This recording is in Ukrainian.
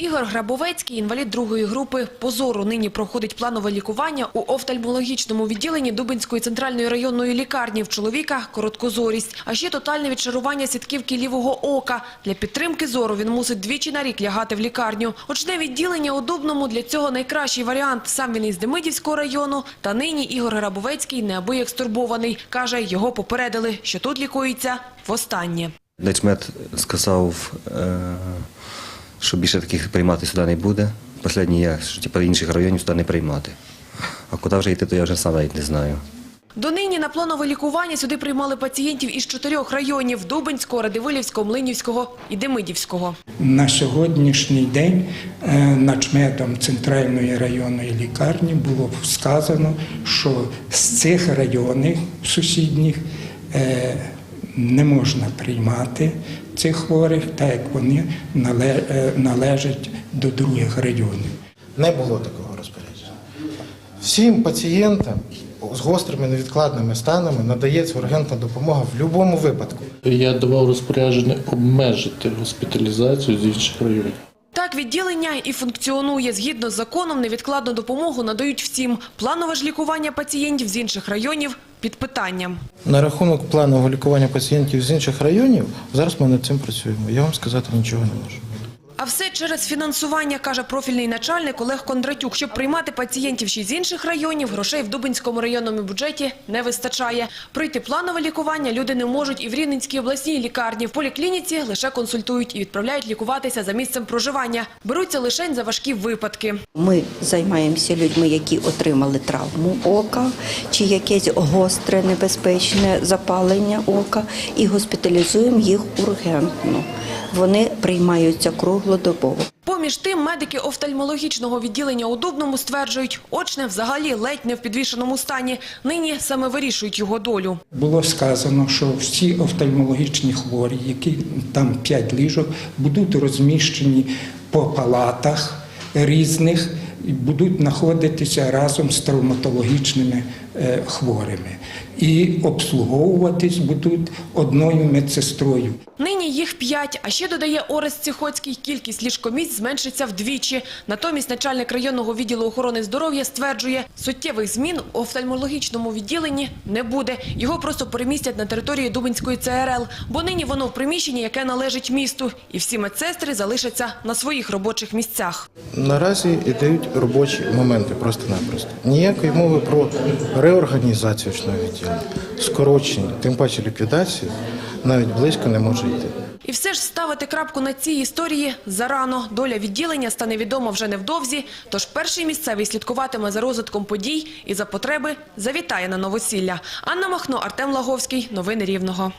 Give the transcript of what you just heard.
Ігор Грабовецький, інвалід другої групи позору, нині проходить планове лікування у офтальмологічному відділенні Дубинської центральної районної лікарні. В чоловіка короткозорість, а ще тотальне відшарування сітківки лівого ока. Для підтримки зору він мусить двічі на рік лягати в лікарню. Очне відділення у Дубному для цього найкращий варіант. Сам він із Демидівського району. Та нині Ігор Грабовецький неабияк стурбований. Каже, його попередили, що тут лікується востаннє. Начмет сказав, е, що більше таких приймати сюди не буде. Останній я, що типу, інших районів сюди не приймати. А куди вже йти, то я вже сам навіть не знаю. Донині на планове лікування сюди приймали пацієнтів із чотирьох районів – Дубинського, Радивилівського, Млинівського і Демидівського. На сьогоднішній день е, начмедом центральної районної лікарні було сказано, що з цих районів сусідніх е, не можна приймати цих хворих, так як вони е, належать до других районів. Не було такого розпорядження. Всім пацієнтам з гострими невідкладними станами надається ургентна допомога в будь-якому випадку. Я давав розпорядження обмежити госпіталізацію з інших районів. Так відділення і функціонує. Згідно з законом, невідкладну допомогу надають всім. Планове ж лікування пацієнтів з інших районів під питанням. На рахунок планового лікування пацієнтів з інших районів, зараз ми над цим працюємо. Я вам сказати нічого не можу. А все через фінансування, каже профільний начальник Олег Кондратюк. Щоб приймати пацієнтів ще з інших районів, грошей в Дубинському районному бюджеті не вистачає. Пройти планове лікування люди не можуть і в Рівненській обласній лікарні. В поліклініці лише консультують і відправляють лікуватися за місцем проживання. Беруться лише за важкі випадки. Ми займаємося людьми, які отримали травму ока чи якесь гостре небезпечне запалення ока, і госпіталізуємо їх ургентно. Вони приймаються круглодобово. Поміж тим, медики офтальмологічного відділення у Дубному стверджують, очне взагалі ледь не в підвішеному стані. Нині саме вирішують його долю. Було сказано, що всі офтальмологічні хворі, які там 5 ліжок, будуть розміщені по палатах різних і будуть знаходитися разом з травматологічними хворими. І обслуговуватись будуть одною медсестрою. Нині їх п'ять, а ще додає Орест Ціхоцький, кількість ліжкомісць зменшиться вдвічі. Натомість начальник районного відділу охорони здоров'я стверджує, суттєвих змін у офтальмологічному відділенні не буде. Його просто перемістять на території Дубинської ЦРЛ, бо нині воно в приміщенні, яке належить місту, і всі медсестри залишаться на своїх робочих місцях. Наразі ідуть робочі моменти просто-напросто. Ніякої мови про реорганізацію очного відділення, скорочення, тим паче ліквідацію, навіть близько не може йти. І все ж ставити крапку на цій історії зарано. Доля відділення стане відома вже невдовзі, тож перший місцевий слідкуватиме за розвитком подій і за потреби завітає на новосілля. Анна Махно, Артем Лаговський. Новини Рівного.